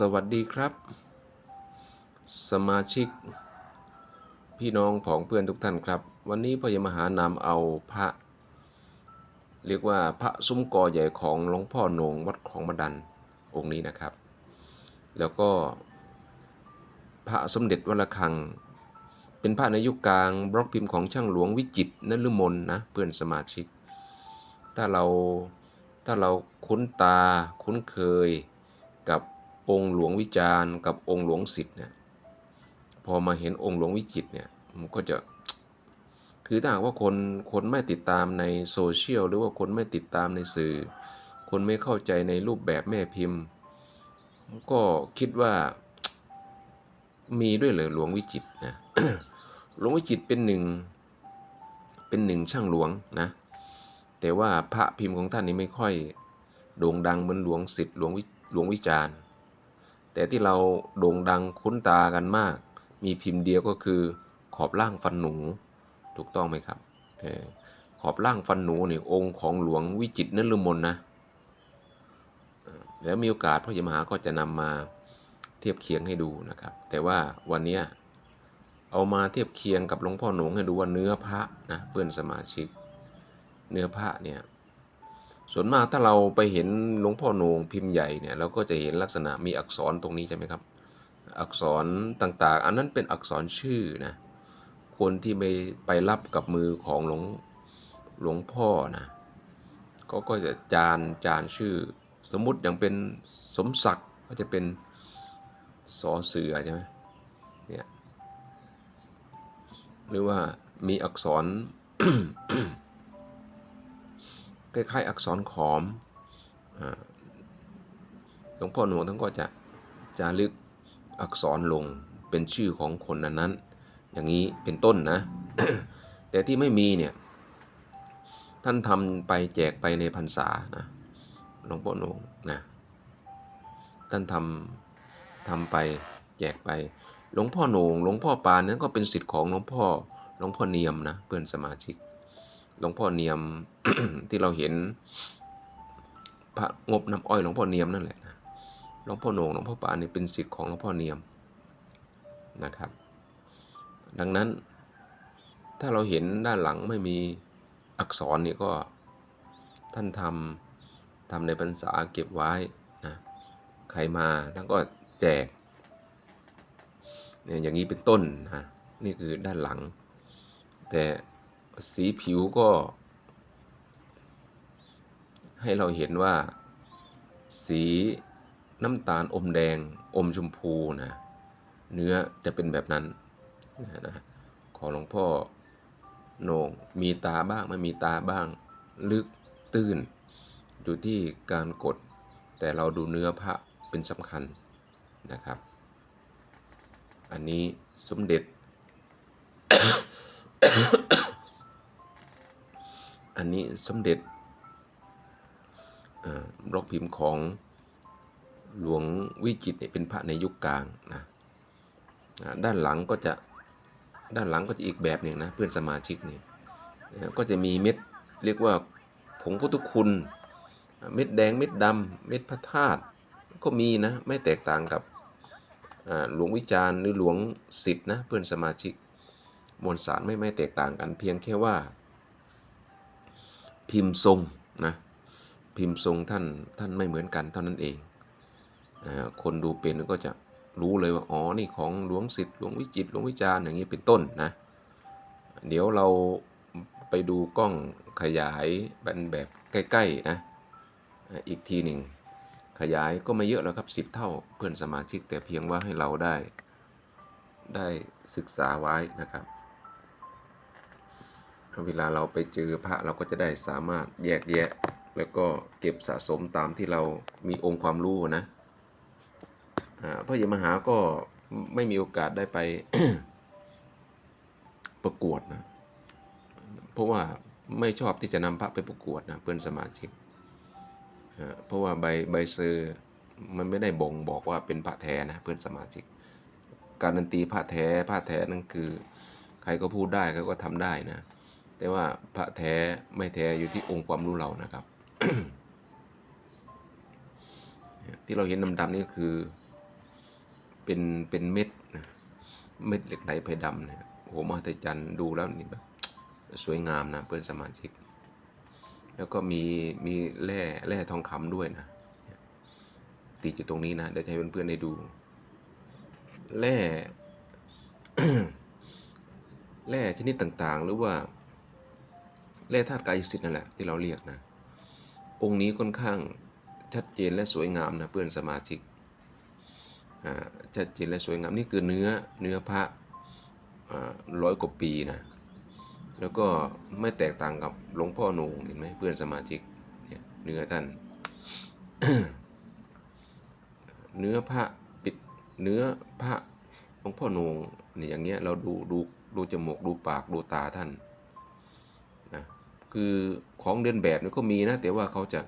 สวัสดีครับ สมาชิก พี่น้องผองเพื่อนทุกท่านครับ วันนี้พ่อยมหานำเอาพระ เรียกว่าพระซุ้มกอใหญ่ของหลวงพ่อโหนงวัดของมดันองค์นี้นะครับ แล้วก็ พระสมเด็จวัดระฆัง เป็นพระในยุคกลางบล็อกพิมพ์ของช่างหลวงวิจิตรนฤมลนะเพื่อนสมาชิก ถ้าเราถ้าเราคุ้นตาคุ้นเคยกับ องค์หลวงวิจารณ์กับองค์หลวงสิทธิ์เนี่ยพอมาเห็นองค์หลวงวิจิตเนี่ยมันก็จะคือถ้าหากว่าคนคนไม่ติดตามในโซเชียลหรือว่าคนไม่ติดตามในสื่อ คนไม่เข้าใจในรูปแบบแม่พิมพ์ ก็คิดว่ามีด้วยเหรอหลวงวิจิตนะหลวงวิจิตเป็นหนึ่งเป็นหนึ่งช่างหลวงนะแต่ว่าพระพิมพ์ของท่านนี้ไม่ค่อยโด่งดังเหมือนหลวงสิทธิ์หลวงวิหลวงวิจารณ์ แต่ที่เราโด่งดังคุ้นตากันมาก มีพิมพ์เดียวก็คือขอบล่างฟันหนู ถูกต้องไหมครับอขอบล่างฟันหนูนี่องค์ของหลวงวิจิตรนฤมลนะแล้วมีโอกาสพ่อใหญ่มหาก็จะนำมาเทียบเคียงให้ดูนะครับ แต่ว่าวันนี้เอามาเทียบเคียงกับหลวงพ่อหนงให้ดูว่าเนื้อพระนะเพื่อนสมาชิก เนื้อพระเนี่ย ส่วนมากถ้าเราไปเห็นหลวงพ่อโหนงพิมพ์ใหญ่เนี่ยเราก็จะเห็นลักษณะมีอักษรตรงนี้ใช่ไหมครับ อักษรต่างๆ อันนั้นเป็นอักษรชื่อนะคนที่ไปไปรับกับมือของหลวงหลวงพ่อนะก็ก็จะจานจานชื่อ สมมุติอย่างเป็นสมศักดิ์ก็จะเป็นสอเสือใช่ไหมเนี่ยหรือว่ามีอักษร คล้ายๆ อักษรขอมหลวงพ่อหลวงท่านก็จะจารึกอักษรลงเป็นชื่อของคนนั้นๆ อย่างนี้เป็นต้นนะ แต่ที่ไม่มีเนี่ย ท่านทำไปแจกไปในพรรษานะหลวงพ่อหลวงนะท่านทำทำไปแจกไป หลวงพ่อหนงหลวงพ่อปานนั้นก็เป็นสิทธิ์ของหลวงพ่อหลวงพ่อเนียมนะเพื่อนสมาชิก หลวงพ่อเนียมที่เราเห็น พระงบน้ำอ้อยหลวงพ่อเนียมนั่นแหละนะหลวงพ่อโหนงหลวงพ่อปานนี่เป็นสิทธิ์ของหลวงพ่อเนียมนะครับ ดังนั้น ถ้าเราเห็นด้านหลังไม่มีอักษรนี่ก็ท่านทำทำในพรรษาเก็บไว้นะใครมาท่านก็แจกเนี่ยอย่างนี้เป็นต้นนะนี่คือด้านหลัง แต่ สีผิวก็ ให้เราเห็นว่า สีน้ำตาลอมแดงอมชมพูนะเนื้อจะเป็นแบบนั้นนะนะของหลวงพ่อโหนงมีตาบ้างไม่มีตาบ้าง ลึกตื้น อยู่ที่การกด แต่เราดูเนื้อพระเป็นสำคัญนะครับ อันนี้สมเด็จ อันนี้สมเด็จบล็อกพิมพ์ของหลวงวิจิตเนี่ยเป็นพระในยุคกลางนะด้านหลังก็จะด้านหลังก็จะอีกแบบหนึ่งนะเพื่อนสมาชิกนี่ก็จะมีเม็ดเรียกว่าผงพุทธคุณเม็ดแดงเม็ดดำเม็ดพระธาตุก็มีนะไม่แตกต่างกับหลวงวิจารณ์หรือหลวงสิทธ์นะเพื่อนสมาชิกมวลสารไม่ไม่แตกต่างกันเพียงแค่ว่า พิมพ์ทรงนะพิมพ์ทรงท่านท่านไม่เหมือนกันเท่านั้นเอง คนดูเป็นก็จะรู้เลยว่าอ๋อนี่ของหลวงสิทธิ์หลวงวิจิตหลวงวิจารอย่างนี้เป็นต้นนะเดี๋ยวเราไปดูกล้องขยายเป็นแบบใกล้ๆนะอีกทีหนึ่งขยายก็ไม่เยอะแล้วครับ 10 เท่าเพื่อนสมาชิกแต่เพียงว่าให้เราได้ ได้ศึกษาไว้นะครับ เวลาเราไปเจอพระเราก็จะได้สามารถแยกแยะ แล้วก็เก็บสะสมตามที่เรามีองค์ความรู้นะอ่าพระยมหาก็ไม่มีโอกาสได้ไปประกวดนะ เพราะว่าไม่ชอบที่จะนำพระไปประกวดนะเพื่อนสมาชิก เพราะว่าใบใบเซอร์มันไม่ได้บ่งบอกว่าเป็นพระแท้นะเพื่อนสมาชิก การันตีพระแท้พระแท้นั่นคือ ใครก็พูดได้ใครก็ทำได้นะ แต่ว่าพระแท้ไม่แท้อยู่ที่องค์ความรู้เรานะครับ ที่เราเห็นดำๆนี่คือเป็นเป็นเม็ดนะเม็ดเหล็กไหลไพดำเนี่ยโอ้โหมหัศจรรย์ดูแล้วนี่แบบสวยงามนะเพื่อนสมาชิก แล้วก็มีมีแร่แร่ทองคำด้วยนะติดอยู่ตรงนี้นะเดี๋ยวให้เพื่อนๆได้ดูแร่แร่ชนิดต่างๆ หรือว่า แร่ธาตุกายสิทธิ์นั่นแหละที่เราเรียกนะ องค์นี้ค่อนข้างชัดเจนและสวยงามนะเพื่อนสมาชิกชัดเจนและสวยงามนี่คือเนื้อเนื้อพระร้อยกว่าปีนะแล้วก็ไม่แตกต่างกับหลวงพ่อหนูเห็นไหมเพื่อนสมาชิกเนี่ยเนื้อท่าน เนื้อพระปิดเนื้อพระหลวงพ่อหนูนี่อย่างเงี้ยเราดูดูดูจมูกดูปากดูตาท่าน คือของเดินแบบนี่ก็มีนะ แต่ว่าเขาจะ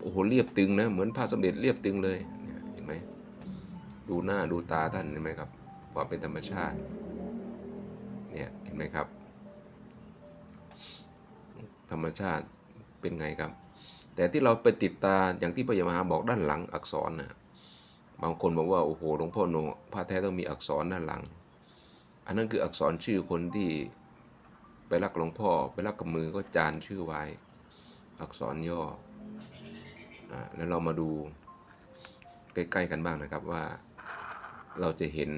โอ้โหเรียบตึงนะ เหมือนพระสมเด็จเรียบตึงเลยเห็นไหมดูหน้าดูตาท่านเห็นไหมครับความเป็นธรรมชาติเนี่ยเห็นไหมครับ ธรรมชาติเป็นไงครับ แต่ที่เราไปติดตาอย่างที่พระยามหาบอกด้านหลังอักษรนะบางคนบอกว่าโอ้โหหลวงพ่อโนพระแท้ต้องมีอักษรด้านหลัง อันนั้นคืออักษรชื่อคนที่ ไปรักหลวงพ่อ ไปรักกับมือก็จานชื่อไว้ อักษรย่ออ่าแล้วเรามาดูใกล้ๆกันบ้างนะครับว่าเราจะเห็น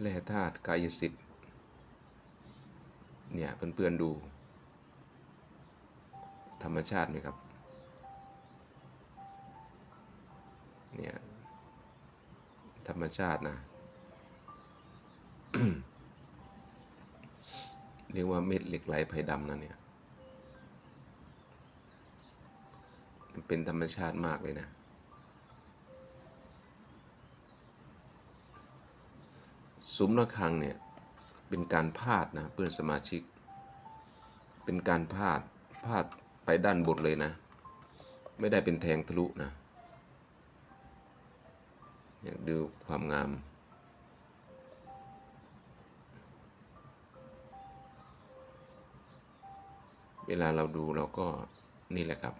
แร่ธาตุกายสิทธิ์เนี่ยเพื่อนๆดู ธรรมชาติไหมครับเนี่ยธรรมชาตินะ เรียกว่าเม็ดเหล็กไหลไผ่ดำนะเนี่ย มันเป็นธรรมชาติมากเลยนะซุ้มระฆังเนี่ย เป็นการพาดนะเพื่อนสมาชิก เป็นการพาดพาดไปด้านบนเลยนะ ไม่ได้เป็นแทงทะลุนะ อยากดูความงาม เวลาเราดูเราก็นี่แหละครับ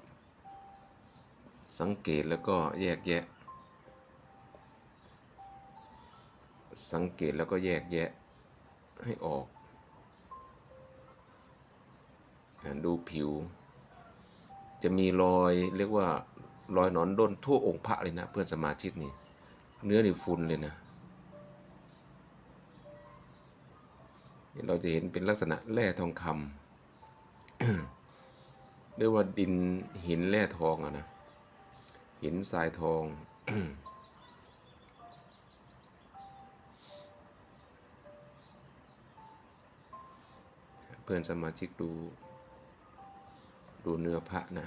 สังเกตแล้วก็แยกแยะ สังเกตแล้วก็แยกแยะให้ออก ดูผิว จะมีรอยเรียกว่ารอยหนอนด้นทั่วองค์พระเลยนะ เพื่อนสมาชิกนี่ เนื้อนี่ฟุนเลยนะเราจะเห็นเป็นลักษณะแร่ทองคำ เรียกว่าดินหินแร่ทองอะนะ หินทรายทองเพื่อนสมาชิกดู ดูเนื้อพระนะ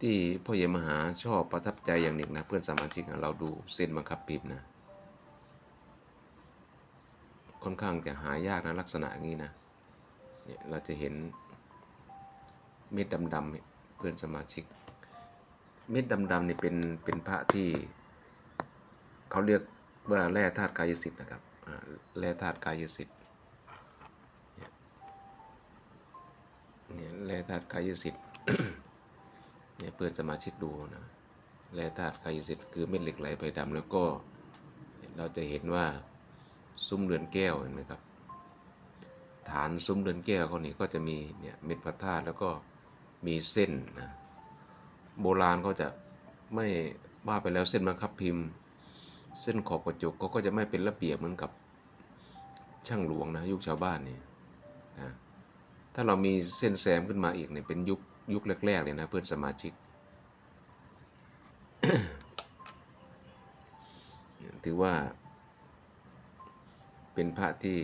ที่พ่อเยมหาชอบประทับใจอย่างหนึ่งนะ เพื่อนสมาชิกเราดูเส้นบังคับพิมพ์นะ ค่อนข้างจะหายากนะลักษณะอย่างนี้นะเนี่ยเราจะเห็นเม็ดดำๆเพื่อนสมาชิก เม็ดดำๆนี่เป็นเป็นพระที่เขาเรียกว่าแร่ธาตุกายสิทธิ์นะครับอ่าแร่ธาตุกายสิทธิ์เนี่ยแร่ธาตุกายสิทธิ์เนี่ยเพื่อนสมาชิกดูนะแร่ธาตุกายสิทธิ์คือเม็ดเหล็กไหลไพดำแล้วก็เราจะเห็นว่า ซุ้มเรือนแก้วเห็นไหมครับ ฐานซุ้มเรือนแก้วเขานี่ก็จะมีเนี่ยเม็ดพระธาตุแล้วก็มีเส้นนะโบราณเขาจะไม่ว่าไปแล้วเส้นบังคับพิมพ์ เส้นขอบกระจกเขาก็จะไม่เป็นระเบียบเหมือนกับช่างหลวงนะยุคชาวบ้านนี่นะถ้าเรามีเส้นแซมขึ้นมาอีกเนี่ยเป็นยุคยุคแรกๆเลยนะเพื่อนสมาชิกถือว่า เป็นพระที่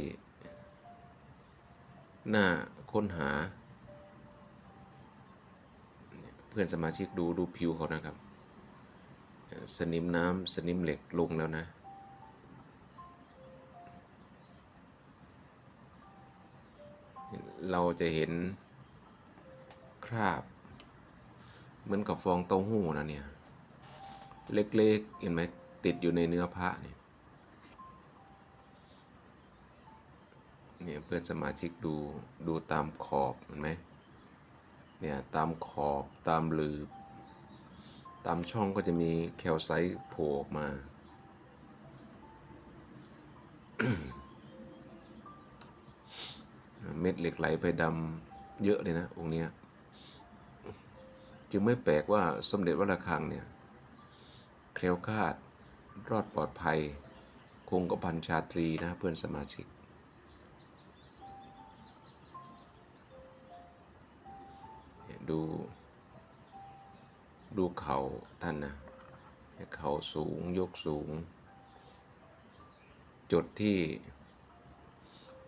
น่าค้นหา เพื่อนสมาชิกดูดูผิวเขานะครับ สนิมน้ำสนิมเหล็กลงแล้วนะเราจะเห็นคราบ เหมือนกับฟองเต้าหู้นะเนี่ย เล็กๆ เห็นไหมติดอยู่ในเนื้อพระเนี่ย เนี่ยเพื่อนสมาชิกดูดูตามขอบเห็นไหมเนี่ยตามขอบตามหลืบ ตามช่องก็จะมีแคลไซต์โผล่ออกมาเม็ดเหล็กไหลไปดำเยอะเลยนะองค์เนี้ยจึงไม่แปลกว่าสมเด็จวัดระฆังเนี่ยเคลียวคาดรอดปลอดภัย คงกระพันชาตรีนะเพื่อนสมาชิก ดู ดูเขาท่านนะเขาสูงยกสูง จุดที่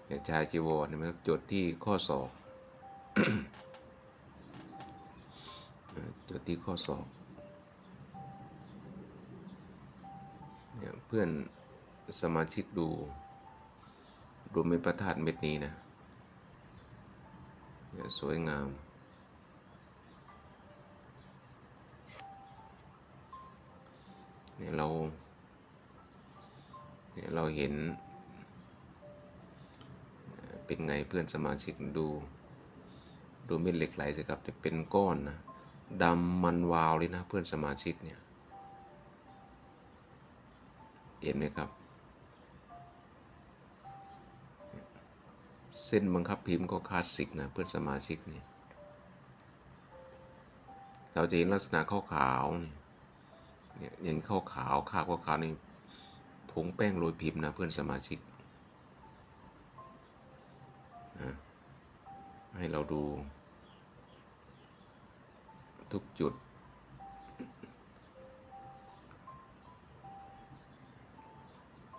เนี่ยชายจีวรเห็นไหมครับจุดที่ข้อศอกจุดที่ข้อศอกเนี่ยเพื่อนสมาชิกดู ดูเม็ดพระธาตุเม็ดนี้นะ สวยงาม เนี่ยเราเนี่ยเราเห็น เป็นไงเพื่อนสมาชิกดู ดูเม็ดเหล็กไหลสิครับจะเป็นก้อนนะดำมันวาวเลยนะเพื่อนสมาชิกเนี่ยเห็นไหมครับ เส้นบังคับพิมพ์ก็คลาสสิกนะเพื่อนสมาชิกเนี่ยเราจะเห็นลักษณะขาวๆนี่ย เนี่ยเห็นข้าวขาวคาบขาวขาวนี่ผงแป้งโรยพิมพ์นะเพื่อนสมาชิกนะให้เราดู ทุกจุด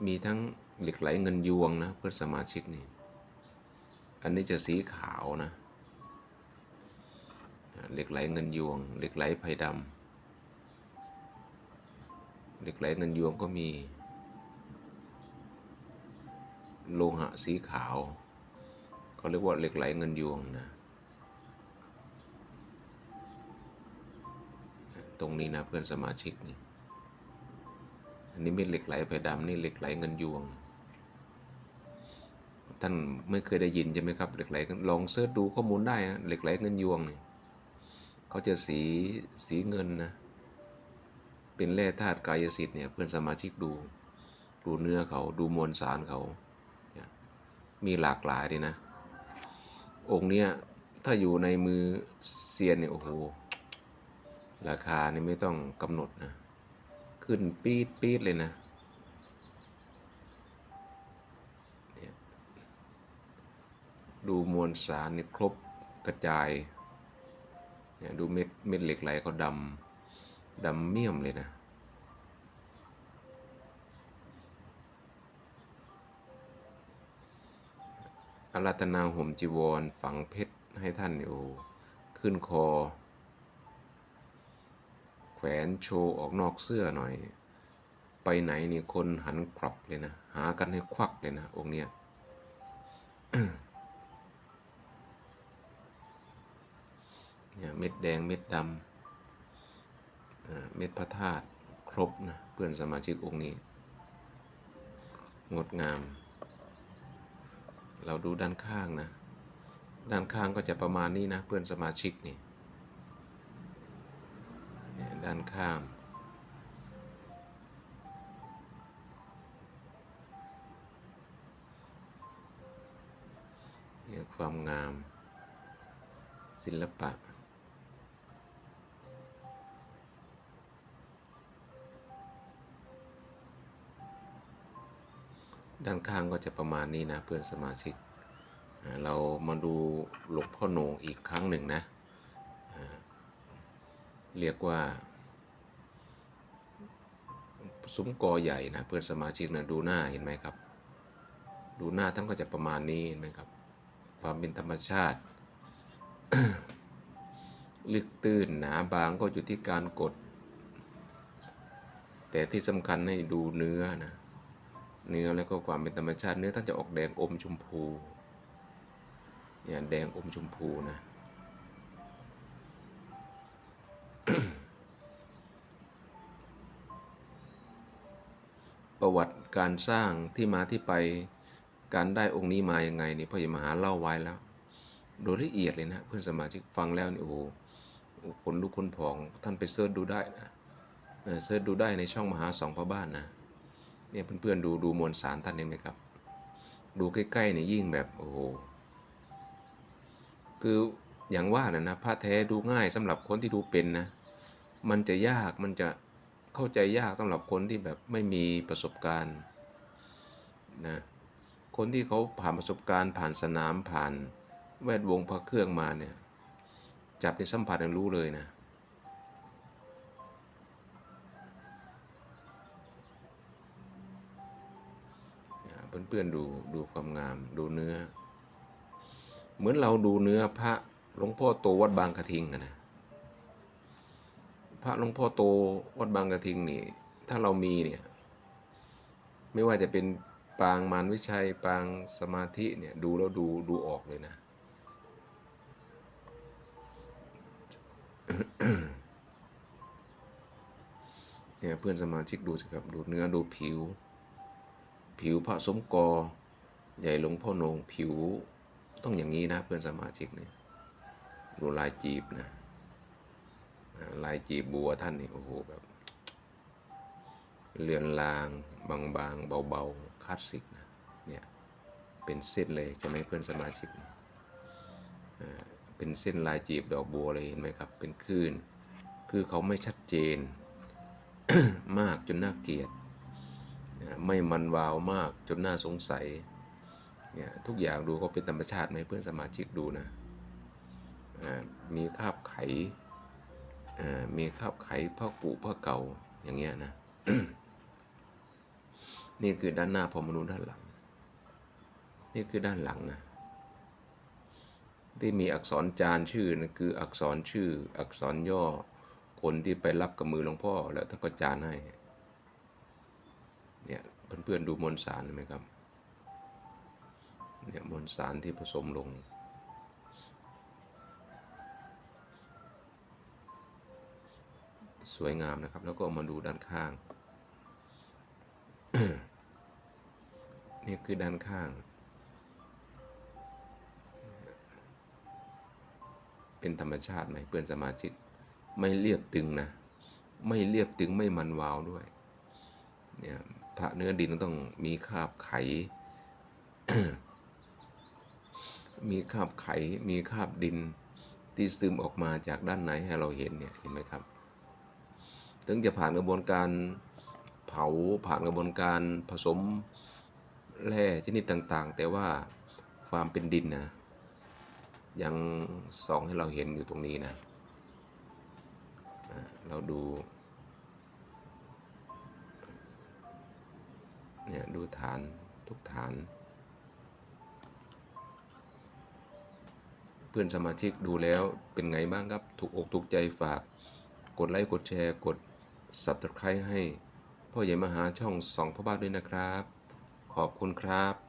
มีทั้งเหล็กไหลเงินยวงนะเพื่อนสมาชิกนี่ อันนี้จะสีขาวนะ เหล็กไหลเงินยวง เหล็กไหลไผ่ดำ เหล็กไหลเงินยวงก็มี โลหะสีขาวเขาเรียกว่าเหล็กไหลเงินยวงนะ ตรงนี้นะเพื่อนสมาชิกนี่ อันนี้เป็นเหล็กไหลไผ่ดำนี่เหล็กไหลเงินยวง ท่านไม่เคยได้ยินใช่ไหมครับเหล็กไหลลองเสิร์ชดูข้อมูลได้นะเหล็กไหลเงินยวงนี่เขาจะสีสีเงินนะ เป็นแร่ธาตุกายสิทธิ์เนี่ยเพื่อนสมาชิกดู ดูเนื้อเขาดูมวลสารเขามีหลากหลายเลยนะ องค์เนี้ยถ้าอยู่ในมือเซียนเนี่ยโอ้โหราคานี่ไม่ต้องกำหนดนะ ขึ้นปี๊ดปี๊ดเลยนะดูมวลสารนี่ครบกระจายเนี่ยดูเม็ดเม็ดเหล็กไหลเขาดำ ดำเมียมเลยนะ อารัตนาห่มจีวร ฝังเพชรให้ท่านเนี่ยโอ้ขึ้นคอ แขวนโชว์ออกนอกเสื้อหน่อย ไปไหนนี่คนหันกลับเลยนะ หากันให้ควักเลยนะ องค์เนี้ยเนี่ยเม็ดแดงเม็ดดำ เม็ดพระธาตุครบนะเพื่อนสมาชิกองค์นี้ งดงาม เราดูด้านข้างนะ ด้านข้างก็จะประมาณนี้นะเพื่อนสมาชิกนี่ด้านข้างเนี่ยความงาม ศิลปะ ด้านข้างก็จะประมาณนี้นะเพื่อนสมาชิก เรามาดูหลวงพ่อโหนงอีกครั้งหนึ่งนะเรียกว่าซุ้มกอใหญ่นะเพื่อนสมาชิกนะดูหน้าเห็นไหมครับ ดูหน้าท่านก็จะประมาณนี้เห็นไหมครับ ความเป็นธรรมชาติลึกตื้นหนาบางก็อยู่ที่การกด แต่ที่สำคัญให้ดูเนื้อนะ เนื้อแล้วก็ความเป็นธรรมชาติเนื้อท่านจะออกแดงอมชมพูเนี่ยแดงอมชมพูนะประวัติการสร้างที่มาที่ไปการได้องค์นี้มาอยังไงนี่พ่อใหญ่มหาเล่าไว้แล้ว โดยละเอียดเลยนะเพื่อนสมาชิกฟังแล้วนี่โอ้โหคนลุกคนผองท่านไปเสิร์ชดูได้นะเออเสิร์ชดูได้ในช่องมหาสองพระบ้านนะ เนี่ยเพื่อนๆดูดูมวลสารท่านเห็นไหมครับ ดูใกล้ๆเนี่ยยิ่งแบบโอ้โหคืออย่างว่านะนะพระแท้ดูง่ายสำหรับคนที่ดูเป็นนะมันจะยากมันจะเข้าใจยากสำหรับคนที่แบบไม่มีประสบการณ์นะคนที่เขาผ่านประสบการณ์ผ่านสนามผ่านแวดวงพระเครื่องมาเนี่ยจับในสัมผัสยังรู้เลยนะ เพื่อนๆดูดูความงาม ดูเนื้อ เหมือนเราดูเนื้อพระหลวงพ่อโตวัดบางกระทิงนะพระหลวงพ่อโตวัดบางกระทิงนี่ ถ้าเรามีเนี่ย ไม่ว่าจะเป็นปางมารวิชัยปางสมาธิเนี่ยดูแล้วดูดูออกเลยนะ เนี่ยเพื่อนสมาชิกดูสิครับ ดูเนื้อดูผิว ผิวพระสมกอ ใหญ่หลวงพ่อโนงผิวต้องอย่างนี้นะเพื่อนสมาชิกเนี่ยดูลายจีบนะลายจีบบัวท่านนี่โอ้โหแบบเลือนลางบางๆ เบาๆคลาสสิกนะเนี่ยเป็นเส้นเลยใช่ไหมเพื่อนสมาชิกเนี่ยอ่าเป็นเส้นลายจีบดอกบัวเลยเห็นไหมครับ เป็นคลื่น คือเขาไม่ชัดเจน มากจนน่าเกลียด ไม่มันวาวมากจนน่าสงสัยเนี่ยทุกอย่างดูก็เป็นธรรมชาติไหมเพื่อนสมาชิกดูนะมีคาบไข่มีคาบไขผ้าปุผ้าเก่าอย่างเงี้ยนะนี่คือด้านหน้าพอมาดูด้านหลัง นี่คือด้านหลังนะที่มีอักษรจานชื่อนะคืออักษรชื่อ อักษรย่อคนที่ไปรับกับมือหลวงพ่อแล้วท่านก็จานให้ เนี่ยเพื่อนๆดูมวลสารไหมครับเนี่ยมวลสารที่ผสมลง สวยงามนะครับ แล้วก็มาดูด้านข้าง นี่คือด้านข้าง เป็นธรรมชาติไหมเพื่อนสมาชิก ไม่เรียบตึงนะ ไม่เรียบตึงไม่มันวาวด้วยเนี่ย พระเนื้อดินต้องมีคาบไข มีคาบไข มีคาบดินที่ซึมออกมาจากด้านในให้เราเห็นเนี่ยเห็นไหมครับ ถึงจะผ่านกระบวนการเผาผ่านกระบวนการผสมแร่ชนิดต่างๆ แต่ว่าความเป็นดินนะยังส่องให้เราเห็นอยู่ตรงนี้นะ เราดู เนี่ยดูฐานทุกฐาน เพื่อนสมาชิกดูแล้วเป็นไงบ้างครับ ถูกอกถูกใจฝาก กดไลค์กดแชร์กด subscribe ให้ พ่อใหญ่มหาช่องสองพ่อบ้านด้วยนะครับ ขอบคุณครับ